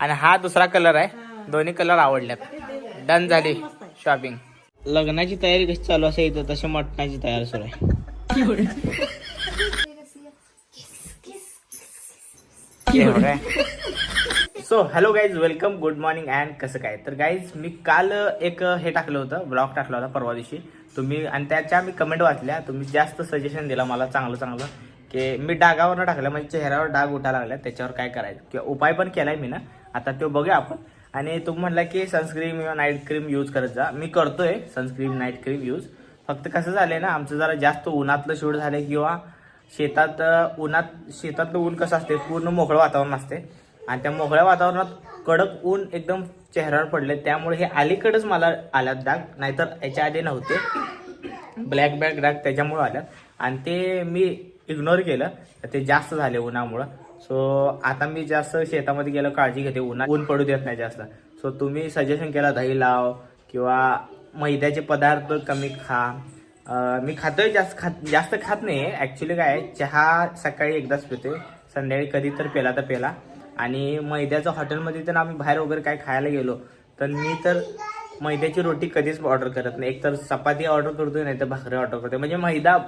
आणि हा दुसरा कलर आहे. दोन्ही कलर आवडल्यात डन झाली शॉपिंग लग्नाची तयारी कशी चालू असेल इथं? तशी मटणाची तयारी सुरू आहे. So hello guys welcome good morning and कसं काय? तर गाईज मी काल एक हे टाकलं होतं ब्लॉग टाकला होता परवा दिवशी. तुम्ही आणि त्याच्या मी कमेंट वाचल्या. तुम्ही जास्त सजेशन दिला मला चांगलं चांगलं. की मी डागावरनं टाकलं म्हणजे चेहऱ्यावर डाग उठायला लागला त्याच्यावर काय करायचं? किंवा उपाय पण केलाय मी ना. आता तो बघूया आपण. आणि तुम्ही म्हटला की सनस्क्रीन किंवा नाईट क्रीम यूज करत जा. मी करतोय सनस्क्रीम नाईट क्रीम यूज फक्त कसं झालंय ना आमचं जरा जास्त उन्हातलं शूट झालंय किंवा शेतात उन्हात शेतातलं ऊन कसं असते पूर्ण मोकळं वातावरण असते आणि त्या मोकळ्या वातावरणात कडक ऊन एकदम चेहऱ्यावर पडले त्यामुळे हे अलीकडेच मला आल्यात डाग नाहीतर याच्या आधी नव्हते. ब्लॅक बॅक डाग त्याच्यामुळे आल्यात. आणि ते मी इग्नोर केलं. तर ते जास्त झाले उन्हामुळं. सो आता मी जास्त शेतामध्ये गेलो काळजी घेते. उन्हा ऊन पडू देत नाही जास्त. सो तुम्ही सजेशन केला दही लाव किंवा मैद्याचे पदार्थ कमी खा. अं, मी खातोय जास्त खात जास्त खात नाही. ॲक्च्युली काय चहा सकाळी एकदाच पिते संध्याकाळी कधी तर पेला तर पेला. आणि मैद्याचं हॉटेलमध्ये तर आम्ही बाहेर वगैरे काय खायला गेलो तर मी तर मैद्याची रोटी कधीच ऑर्डर करत नाही. एकतर चपाती ऑर्डर करतोय नाही तर भाकरी ऑर्डर करतोय. म्हणजे मैदा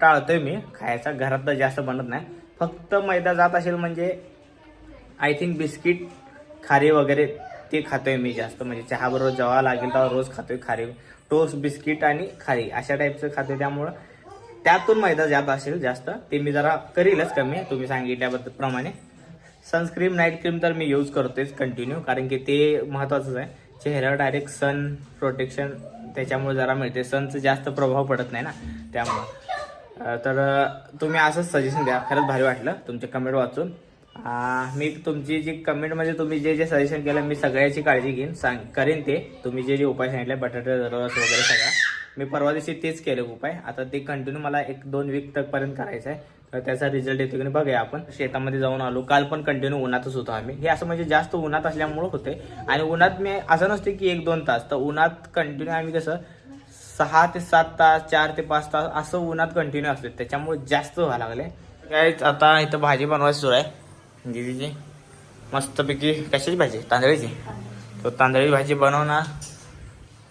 टाळतोय मी. खायचा घरात तर जास्त बनत नाही. फक्त मैदा जात असेल म्हणजे आय थिंक बिस्किट खारी वगैरे ते खातोय मी जास्त. म्हणजे चहाबरोबर जेव्हा लागेल तेव्हा रोज खातोय खारी. टोस्ट बिस्किट आणि खारी अशा टाईपचं खातोय त्यामुळं. त्यातून मैदा जात असेल जास्त. ते मी जरा करीलच कमी तुम्ही सांगितल्याबद्दल प्रमाणे. सनस्क्रीम नाईट क्रीम तर मी यूज करतोयच कंटिन्यू कारण की ते महत्वाचंच आहे. चेहऱ्यावर डायरेक्ट सन प्रोटेक्शन त्याच्यामुळे जरा मिळते. सनचा जास्त प्रभाव पडत नाही ना त्यामुळं. तर तुम्ही असंच सजेशन द्या. खरंच भारी वाटलं तुमचे कमेंट वाचून. मी तुमची जी कमेंटमध्ये तुम्ही जे जे सजेशन केलं मी सगळ्याची काळजी घेईन. सांग करेन ते. तुम्ही जे जे उपाय सांगितले बटाटे रस वगैरे सगळा. मी परवा दिवशी तेच केले उपाय. आता ते कंटिन्यू मला एक दोन वीक तकपर्यंत करायचं आहे. तर त्याचा रिझल्ट येतो की नाही बघूया आपण. शेतामध्ये जाऊन आलो. काल पण कंटिन्यू उन्हातच होतो आम्ही. हे असं म्हणजे जास्त उन्हात असल्यामुळं होते आणि उन्हात मी असं नसते की एक दोन तास. तर उन्हात कंटिन्यू आम्ही कसं सहा ते सात तास चार ते पाच तास असं उन्हात कंटिन्यू असते त्याच्यामुळे जास्त व्हायला लागले काय आता इथं भाजी बनवायची सुरू आहे दिदीची मस्तपैकी कशाची भाजी तांदळीची तो तांदळी भाजी बनवणार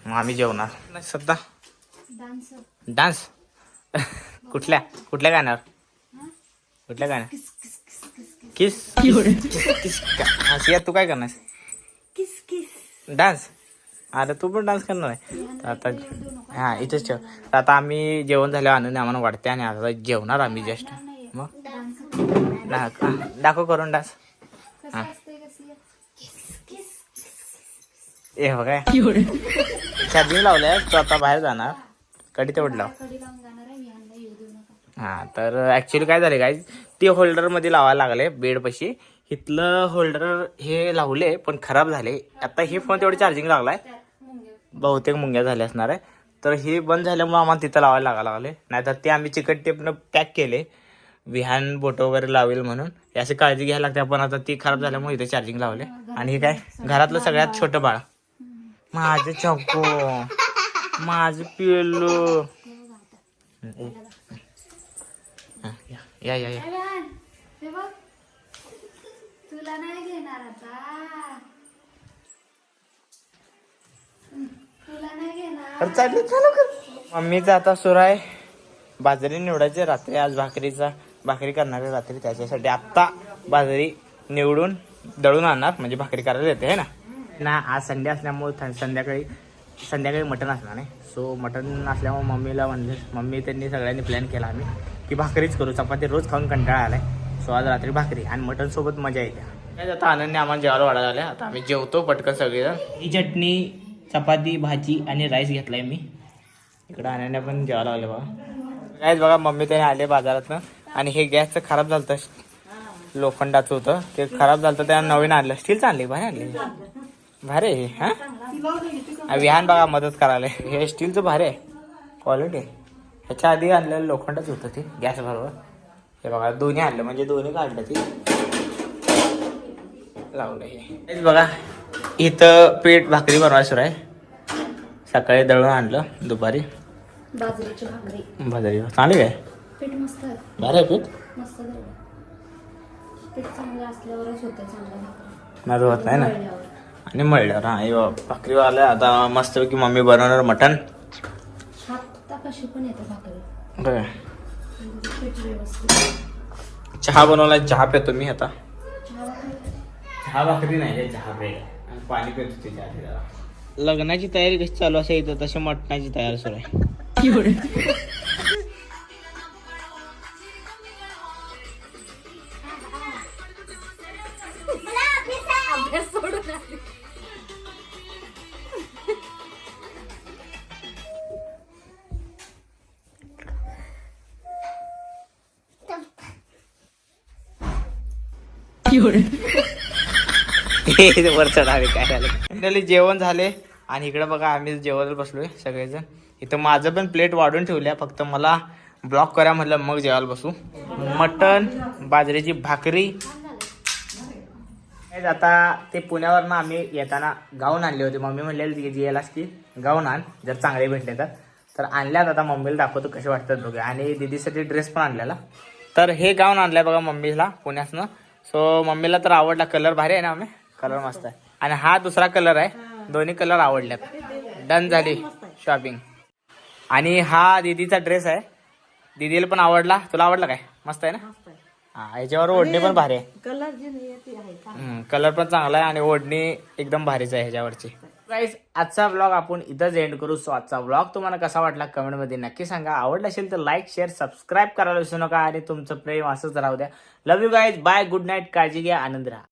मग आम्ही जेवणार नाही सध्या डान्स डान्स कुठल्या कुठल्या गाण्यावर कुठल्या गाण्या किस किस सिया तू काय करणार किस किस डान्स अरे तू पण डान्स करणार आहे. तर आता हा इथेच ठेव. तर आता आम्ही जेवण झाल्यावर आनंद आम्हाला वाटते आणि आता जेवणार आम्ही जस्ट मग? डान्स दाखव करून डान्स हां. ए हो काय? चार्जिंग लावलंय तो आता बाहेर जाणार. कधी तेवढं लाव हां हा तर ऍक्च्युली काय झाले काय ते होल्डरमध्ये लावायला लागले बेड पशी इथलं होल्डर हे लावले पण खराब झाले. आता हे फोन तेवढे चार्जिंग लागलाय. बहुतेक मुंग्या झाल्या असणार आहे. तर हे बंद झाल्यामुळे आम्हाला तिथं लावायला लागा लागले. नाहीतर ते आम्ही चिकट टेपनं पॅक केले. विहान बोट वगैरे लावेल म्हणून. याची काळजी घ्यायला लागते. पण आता ती खराब झाल्यामुळे इथे चार्जिंग लावले. आणि हे काय? घरातलं सगळ्यात छोटं बाळ. माझं चौको माझं पिल्लू. या या या. तुला नाही घेणार आता. हं, तुला नाही घेणार. अरे चालू चालू कर. आता सुरू आहे. बाजरी निवडायची रात्री आज भाकरीचा. भाकरी करणार रात्री त्याच्यासाठी. आत्ता बाजरी निवडून दळून आणणार म्हणजे भाकरी करायला येते ना? ना आज संडे असल्यामुळे थं- संध्याकाळी संध्याकाळी मटण असणार नाही. सो मटण असल्यामुळे मम्मीला म्हणले मम्मी त्यांनी सगळ्यांनी प्लॅन केला आम्ही की भाकरीच करू. चपाती रोज खाऊन कंटाळा आलाय. सो आज रात्री भाकरी आणि मटण सोबत मजा येते. आता आनंदने आम्हाला जेवायला वाढायला आले आता आम्ही जेवतो पटकन सगळेजण. ही चटणी चपाती भाजी आणि राईस घेतलाय मी. इकडं आणायला पण जेवायला लागले बघा. कायच बघा मम्मी त्याने आले बाजारातनं. आणि हे गॅसचं खराब झालं होतं लोखंडाचं होतं. ते खराब झालं होतं त्यानं नवीन आणलं. स्टीलचं आणले भारी आणले भारी हे, विहान बघा मदत करायला. हे स्टीलचं भारी आहे. क्वालिटी ह्याच्या आधी आणलेलं लोखंडच होतं ते गॅस बरोबर. हे बघा दोन्ही आणलं म्हणजे दोन्ही काढलं ते. लावलं हे. हेच बघा इथं पीठ भाकरी बनवायला सुरू आहे. सकाळी दळून आणलं दुपारी. बाजरीची भाकरी. बाजारी चांगली काय पीठ मस्त आहे. बरं आहे पीठ. मस्त झालं. पीठ चांगलं असल्यावरच होतं चांगलं भाकरी. माझं होत नाही ना? आणि मळल्यावर हा बघ, भाकरीवालं आता मस्तपैकी मम्मी बनवणार मटण. हात कशी पण येते भाकरी. बघा. चहा बनवला चहा पितो मी आता. चहा भाकरी नाही रे, चहा आणि पाणी पितो त्याच्या आधी जरा. लग्नाची तयारी कशी चालू असेल इथं? तशी मटणाची तयारी सुरू आहे. अभ्यास सोडून आली. वर चढावे काय झालं? जेवण झाले आणि इकडे बघा आम्ही जेवायला बसलोय सगळेजण. इथं माझं पण प्लेट वाढून ठेवल्या फक्त मला ब्लॉक करा म्हणलं मग जेवायला बसू. मटण बाजरीची भाकरी. आता ते पुण्यावरनं आम्ही येताना गाऊन आणले होते. मम्मी म्हणलेली की यायलाच की गाऊन आण. जर चांगले भेटले तर. तर आणल्यात आता मम्मीला दाखवतो कसे वाटतात बघा आणि दीदीसाठी ड्रेस पण आणलेला. तर हे गाऊन आणलंय बघा मम्मीला पुण्यातनं. सो मम्मीला तर आवडला. कलर भारी आहे ना आम्ही कलर मस्त आहे. आणि हा दुसरा कलर आहे. दोन्ही कलर आवडल्यात. डन झाली शॉपिंग आणि हा दीदीचा ड्रेस आहे. दीदीला पण आवडला. तुला आवडला काय? मस्त आहे ना? हा याच्यावर ओढणी पण भारी आहे. कलर पण चांगला आहे आणि ओढणी एकदम भारीच आहे ह्याच्यावरची. गाईज आजचा ब्लॉग आपण इथंच एंड करू. सो आजचा ब्लॉग तुम्हाला कसा वाटला कमेंटमध्ये नक्की सांगा. आवडला असेल तर लाईक शेअर सबस्क्राईब करायला विसरू नका. आणि तुमचं प्रेम असंच राहू द्या. Love you guys bye good night काळजी घ्या. आनंद राहा.